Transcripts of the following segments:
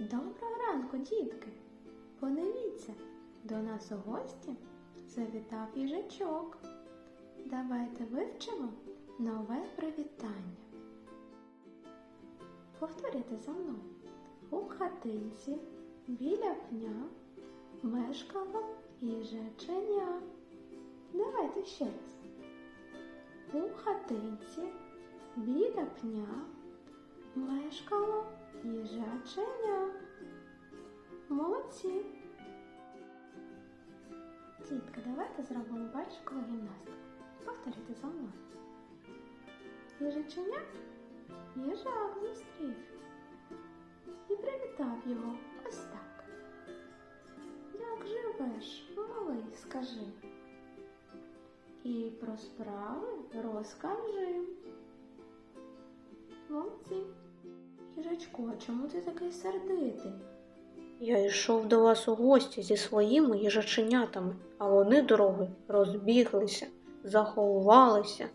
Доброго ранку, дітки! Подивіться, до нас у гості завітав їжачок. Давайте вивчимо нове привітання. Повторюйте за мною. У хатинці біля пня мешкало їжаченя. Давайте ще раз. У хатинці біля пня мешкало їжаченя. Молодці. Дітка, давайте зробимо пальчикову гімнастику. Повторюйте за мною. Їжаченя їжак зустрів і привітав його ось так. Як живеш, малий, скажи. І про справи розкажи. Молодці. Їжачку, а чому ти такий сердитий? Я йшов до вас у гості зі своїми їжаченятами, а вони дороги розбіглися, заховалися.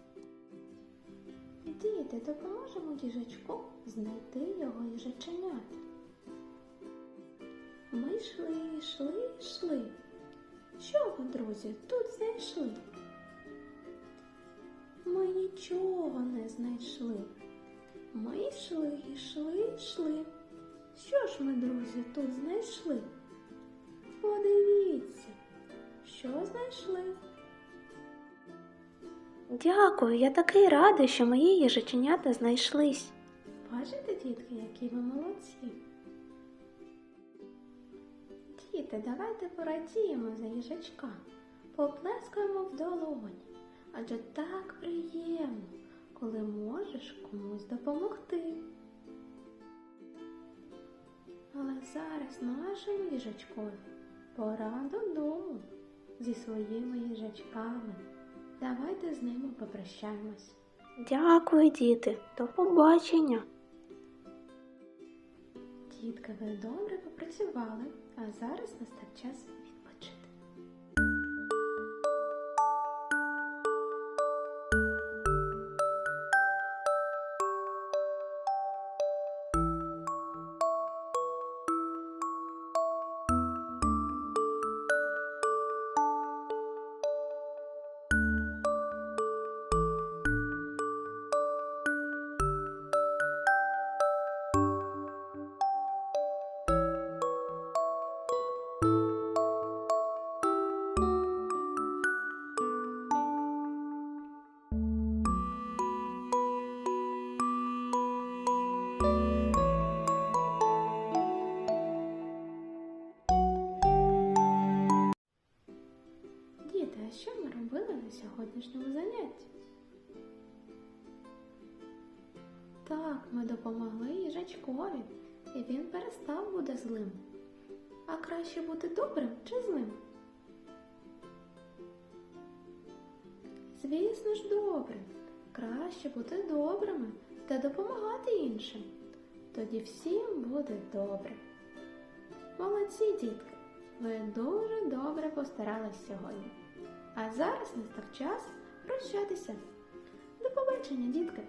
Діти, допоможемо їжачку знайти його їжаченят. Ми йшли, йшли, йшли. Що ви, друзі, тут знайшли? Ми нічого не знайшли. Ми йшли, йшли, йшли. Що ж ми, друзі, тут знайшли? Подивіться, що знайшли. Дякую, я такий радий, що мої їжаченята знайшлись. Бачите, дітки, які ви молодці? Діти, давайте порадіємо за їжачка, поплескаємо в долоні. Адже так приємно, коли можеш комусь допомогти. Але зараз нашому їжачкові пора додому зі своїми їжачками. Давайте з ними попрощаємось. Дякую, діти, до побачення. Дітки, ви добре попрацювали, а зараз настав час на сьогоднішньому занятті? Так, ми допомогли їжачкові, і він перестав бути злим. А краще бути добрим чи злим? Звісно ж, добрим. Краще бути добрими та допомагати іншим. Тоді всім буде добре. Молодці, дітки! Ви дуже добре постарались сьогодні. А зараз настав час прощатися. До побачення, дітки!